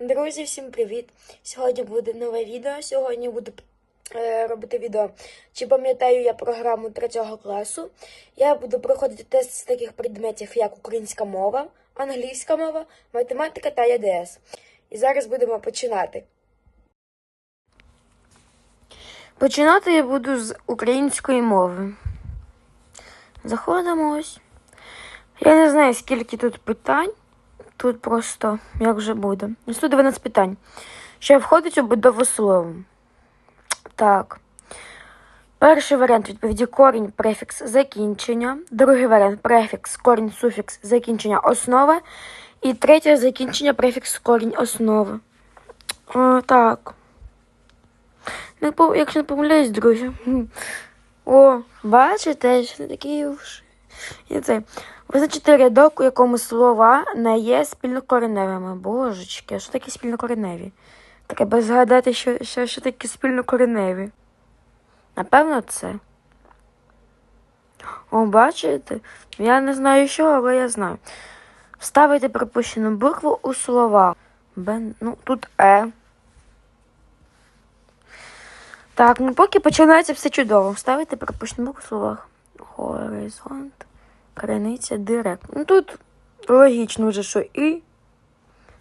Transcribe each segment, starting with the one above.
Друзі, всім привіт! Сьогодні буде нове відео. Сьогодні буду е, робити відео. Чи пам'ятаю я програму 3 класу? Я буду проходити тест з таких предметів, як українська мова, англійська мова, математика та ЄДС. І зараз будемо починати. Починати я буду з української мови. Заходимо ось. Я не знаю, скільки тут питань. Тут просто як вже буде. 112 питань. Що входить у будову слову? Так. Перший варіант відповіді корінь, префікс, закінчення. Другий варіант префікс, корінь, суфікс, закінчення, основа. І третє закінчення, префікс, корінь, основа. О, так. Якщо не помиляюсь, друзі. О, бачите, що не такі уж. І це. Визначити рядок, у якому слова не є спільнокореневими. Божечки, а що таке спільнокореневі? Треба згадати, що, що, що таке спільнокореневі. Напевно, це. О, бачите? Я не знаю що, але я знаю. Вставити пропущену букву у слова. Бен... Ну, тут Е. Так, ну поки починається все чудово. Вставити пропущену букву у словах. Горизонт. Криниця директ. Ну тут логічно вже, що і.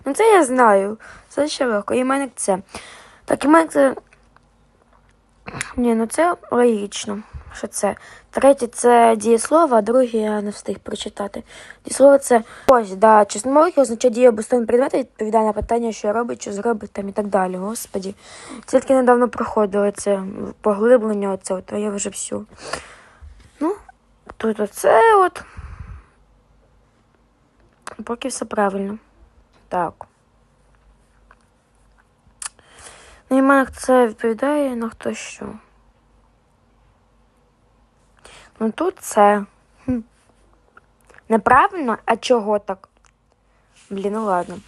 Ну це я знаю. Це ще легко. Іменник це. Так, іменник це. Ні, ну це логічно. Що це? Третє це дієслово, а друге я не встиг прочитати. Дієслово це ось, да, чесномовки означає або стан предмета, відповідає на питання, що робить, що зробить там і так далі. Господі. Тільки недавно проходили це поглиблення, оце, то я вже всю. Ну, Тут оце от. Поки все правильно. Так. На іменах це відповідає на хто що. Ну тут це. Неправильно? А чого так? Блін, ну ладно.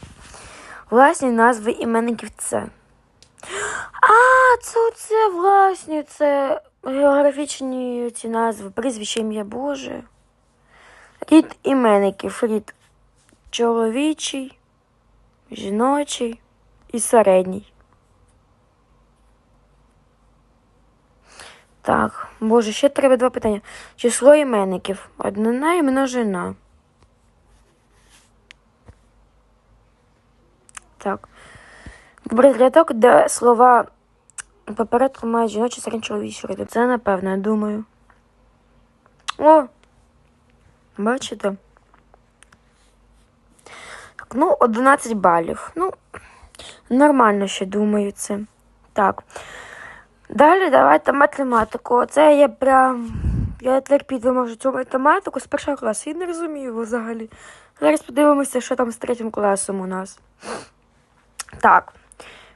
Власні назви іменників це. А, це оце власні, це географічні ці назви, прізвище ім'я Боже. Рід іменників. Рід чоловічий, жіночий і середній. Так, Боже, ще треба два питання. Число іменників. Однина і множина. Так. Вибрати рядок, де слова попередку мають жіночі середній чоловічі роди. Це напевно, я думаю. О! Бачите? Так, ну, 11 балів. Ну, нормально ще думаю це. Так. Далі давайте математику. Це я прям. Я терпіти можу цю математику з першого класу. Я не розумію взагалі. Зараз подивимося, що там з третім класом у нас. Так.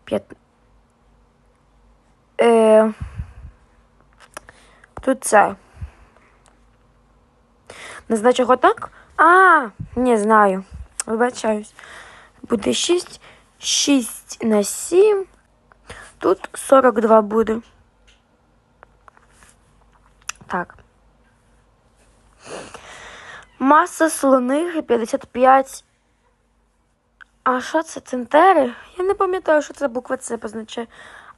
П'ят... Е... Тут це. Не знаю, чого так? А, не знаю. Вибачаюсь. Буде 6. 6 на 7. Тут 42 буде. Так. Маса слониги 55. А що це центери? Я не пам'ятаю, що це буква С позначає.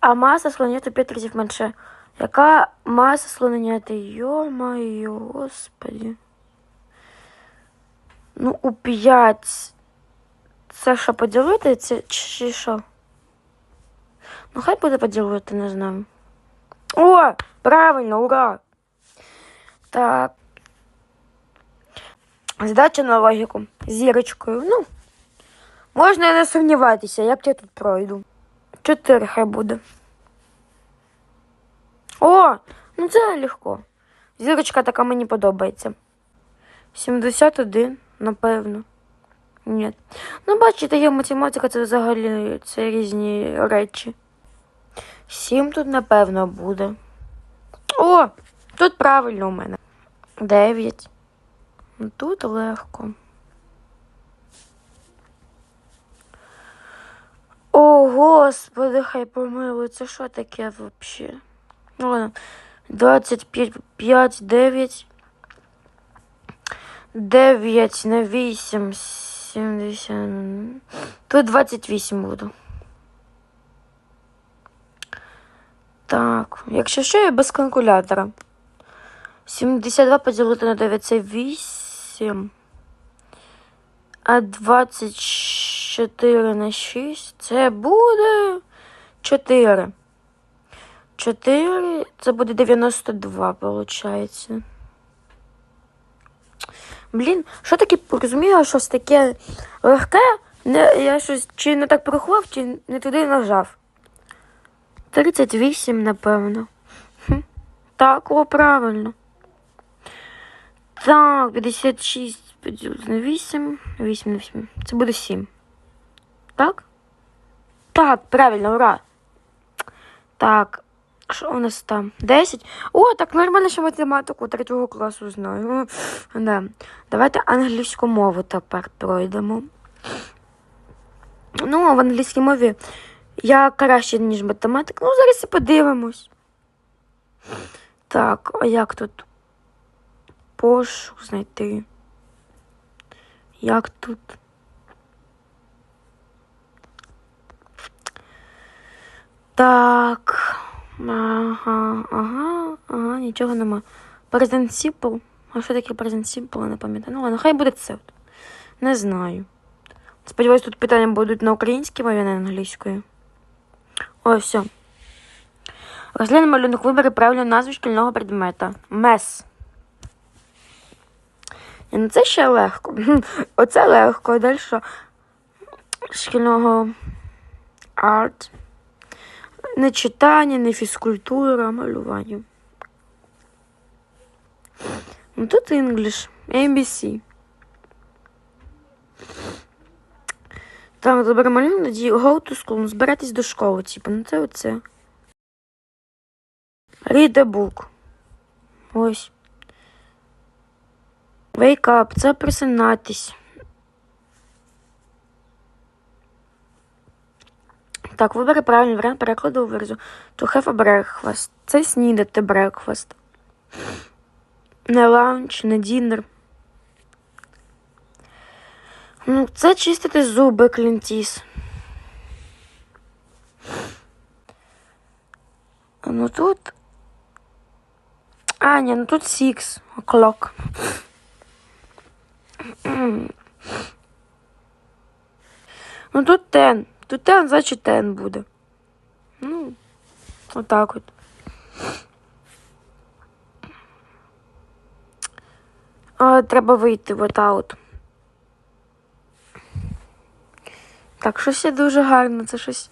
А маса слонети 5 разів менше. Яка маса слоненяти? Йо-моє, господи. Ну, у 5. Це що, поділити? Це чи що? Ну, хай буде поділити, не знаю. О! Правильно, ура! Так. Задача на логіку. Зірочкою. Ну, можна не сумніватися, як я тут пройду. Чотири хай буде. О! Ну це легко. Зірочка така мені подобається. 71, напевно. Ні. Ну, бачите, є математика, це взагалі це різні речі. Сім тут, напевно, буде. О! Тут правильно у мене. Дев'ять. Ну, Тут легко. О, господи, хай помилуй, це що таке взагалі? Ну, ладно. 25, 9. 9 на 8, 70. Тут 28 буду. Так, якщо що, я без калькулятора. 72 поділити на 9 це 8. А 24 на 6 це буде 4. 4 це буде 92, виходить. Блін, що таке розумію, щось таке легке. Не, я щось чи не так порахував, чи не туди нажав. 38, напевно. Хм. Так, о, правильно. Так, 56 поділити на 8. 8 на 8. Це буде 7. Так? Так, правильно, ура. Так, що у нас там? 10? О, так нормально, що математику третього класу знаю. Да. Давайте англійську мову тепер пройдемо. Ну, в англійській мові я краще, ніж математик. Ну, зараз і подивимось. Так, а як тут? Пошук знайти. Як тут? Так. Ага, ага, ага, нічого нема. Present Simple. А що таке Present Simple, не пам'ятаю. Ну ладно, хай буде це. Не знаю. Сподіваюсь, тут питання будуть на українській мові, а не англійською. О, все. Розглянь малюнок вибери правильну назву шкільного предмета. Мес. І, Ну, це ще легко. Оце легко. Далі? Шкільного арт. Не читання, не фізкультура, а малювання. Ну, тут English, ABC. Так, добре, малюнок, тоді go to school, ну, збиратись до школи, типу, ну це оце. Read a book. Ось. Wake up, це просинатись. Так, вибери правильний варіант перекладу виразу. To have a breakfast. Це снідати breakfast. Не лаунч, не дінер. Ну, це чистити зуби клінтіс. Ну тут. А, ні, ну тут six o'clock. Ну тут ten. Тут ten, значить ten буде. Ну, отак от. А, треба вийти в отаут. Так, щось є дуже гарно. Це щось.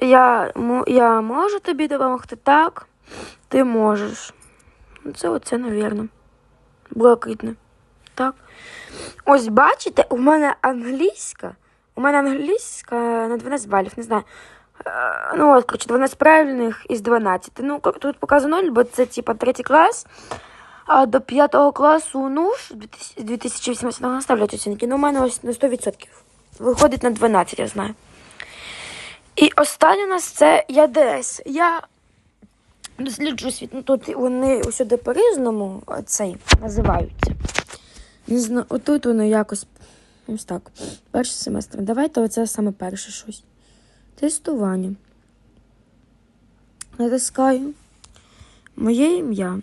Я, я можу тобі допомогти так. Ти можеш. Ну, Це оце, навірно. Блакитне. Так. Ось бачите, у мене англійська. У мене англійська на 12 балів, не знаю. Е, Ну, от, коротше, 12 правильних із 12. Ну, тут показано 0, бо це типа третій клас. А до 5 класу, ну, 2000 2018 наставлять оцінки. Ну, у мене ось на 100%. Виходить на 12, я знаю. І останнє у нас це ЯДС. Я досліджую світ. Ну, тут вони усюди по-різному цей називаються. Не знаю, отут воно якось ось так. Перший семестр. Давайте оце саме перше щось. Тестування. Натискаю. Моє ім'я.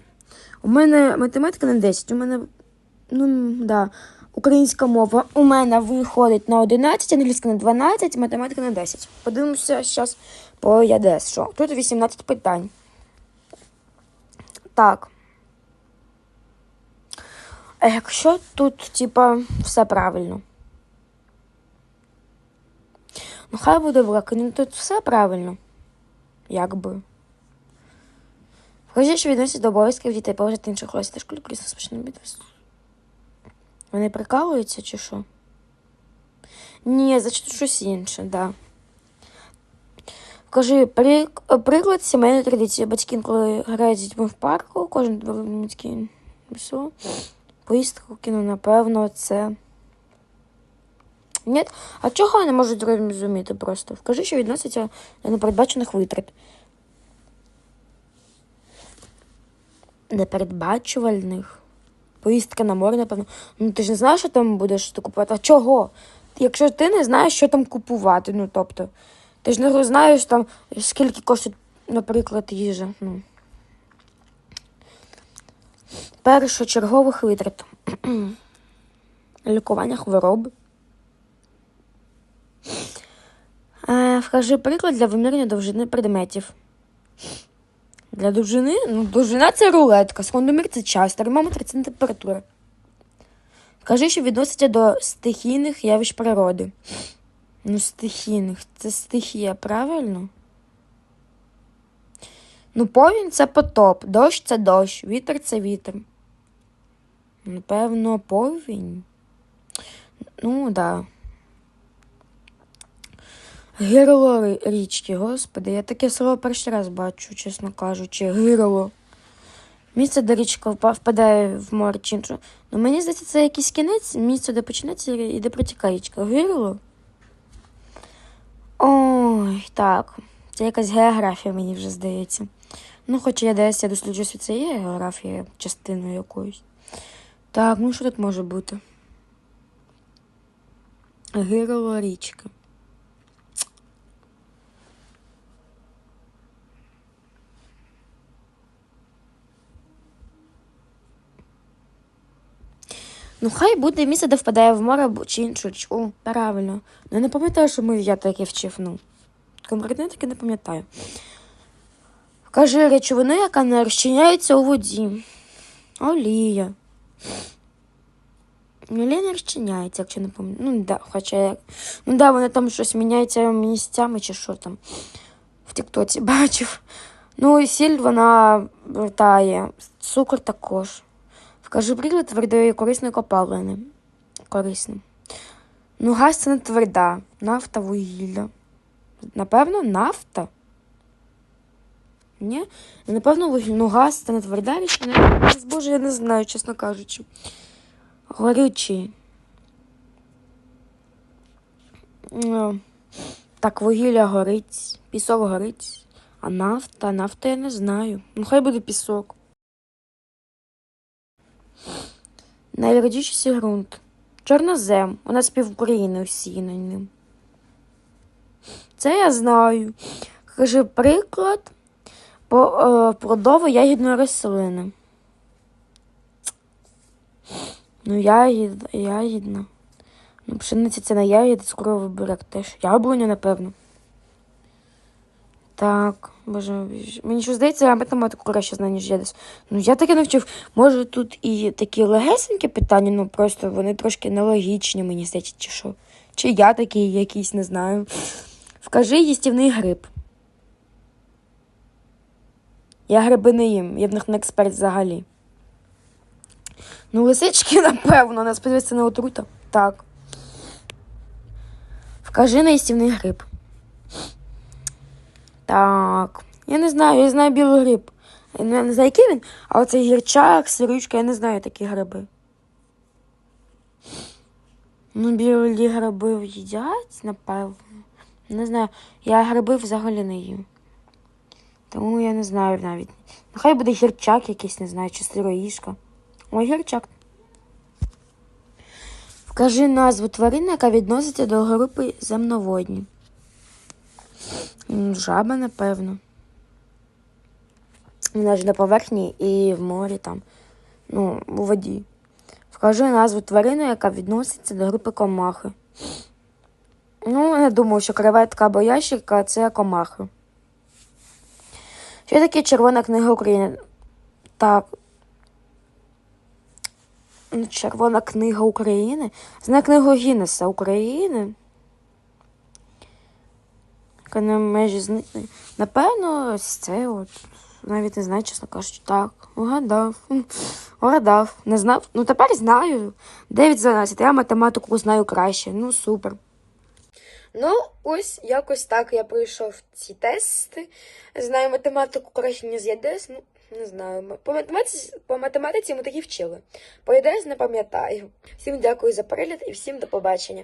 У мене математика на 10. У мене, ну, да, українська мова у мене виходить на 11, англійська на 12, математика на 10. Подивимося зараз по ЯДС. Що? Тут 18 питань. Так. А якщо тут, типа, все правильно? Ну, хай буде врак, ну тут все правильно. Якби. Вкажи, що відносять до обов'язків дітей поважати інших класів та школі крізь розпочне битву. Вони прикалуються чи що? Ні, значить щось інше, да. Вкажи прик... приклад сімейної традиції. Батьки інколи грають з дітьми в парку, кожен все. Поїздку в кіно, напевно, це. Ні? А чого не можуть зрозуміти просто? Вкажи, що відноситься до непередбачених витрат. Непередбачувальних. Поїздка на море, напевно. Ну ти ж не знаєш, що там будеш ти купувати. А чого? якщо ти не знаєш, що там купувати. Ну, тобто, ти ж не знаєш там, скільки коштує, наприклад, їжа. Ну. Першочергових витрат. Лікування хвороб. Вкажи приклад для вимірювання довжини предметів. Для довжини? Ну, довжина це рулетка, секундомір це час, термометр це температура. Кажи, що відноситься до стихійних явищ природи. Ну, стихійних, це стихія, правильно? Ну, повінь це потоп, дощ це дощ, вітер це вітер. Напевно, повінь. Ну, так. Да. Гирло річки, господи, я таке слово перший раз бачу, чесно кажучи, гирло. Місце, де річка впадає в море чи інше. Ну, мені здається, це якийсь кінець, місце, де починається і де протікає річка. Гирло? Ой, так. Це якась географія, мені вже здається. Ну, хоча я десь я досліджую, що це є географія частиною якоюсь. Так, ну що тут може бути? Гирло річки. Ну, хай буде місце, де впадає в море чи іншу річку. Правильно. Ну, я не пам'ятаю, що ми я таке вчив. Ну, конкретно я таки не пам'ятаю. Кажи речовину, яка не розчиняється у воді. Олія. Олія не розчиняється, якщо не пам'ятаю. Ну, да, хоча я. Ну, да, вона там щось міняється місцями чи що там. В Тіктоці бачив. Ну, і сіль вона вертає. Цукор також. Вкажи приклад твердої корисної копалини. Корисне. Ну, газ це не тверда. Нафта, вугілля. Напевно, нафта. Ні? Напевно, вугілля. Ну, газ це не тверда річ. Боже, я не знаю, чесно кажучи. Горючий. Ну, Так, вугілля горить, пісок горить. А нафта, нафта я не знаю. Ну, хай буде пісок. Найродючіший ґрунт. Чорнозем. У нас пів України всі на ним. Це я знаю. Кажи приклад по, е, плодово-ягідної рослини. Ну, ягід, ягідна. Ну, пшениця це не ягід, цукровий буряк теж. Яблуня, напевно. Так, боже, мені що здається, я математику краще знаю, ніж я десь. Ну, я таке не вчив. Може, тут і такі легесенькі питання, ну просто вони трошки нелогічні, мені здається, чи що. Чи я такий якийсь, не знаю. Вкажи їстівний гриб. Я гриби не їм, я в них не експерт взагалі. Ну, лисички, напевно, нас подивиться не отрута. Так. Вкажи на їстівний гриб. Так. Я не знаю, я знаю білий гриб. Я не знаю, який він, а оцей гірчак, сирючка, я не знаю такі гриби. Ну, білі гриби їдять, напевно. Не знаю. Я гриби взагалі не їм. Тому я не знаю навіть. Ну, хай буде гірчак якийсь, не знаю, чи сироїшка. Ой, гірчак. Вкажи назву тварини, яка відноситься до групи земноводні. Жаба, напевно. Вона ж на поверхні і в морі там. Ну, у воді. Вкажи назву тварини, яка відноситься до групи комахи. Ну, я думаю, що креветка або ящерка це комахи. Що таке Червона книга України? Так. Ну, Червона книга України. Знає книгу Гіннеса України. Яка на межі зникнення. Напевно, ось це от. Навіть не знаю, чесно кажучи. Так, угадав. Угадав. Не знав? Ну тепер знаю. 9 з 12. Я математику знаю краще. Ну, супер. Ну, ось якось так я пройшов ці тести. Знаю математику краще, ніж ЄДЕС. Ну, не знаю. По математиці, по математиці ми такі вчили. По ЄДЕС не пам'ятаю. Всім дякую за перегляд і всім до побачення.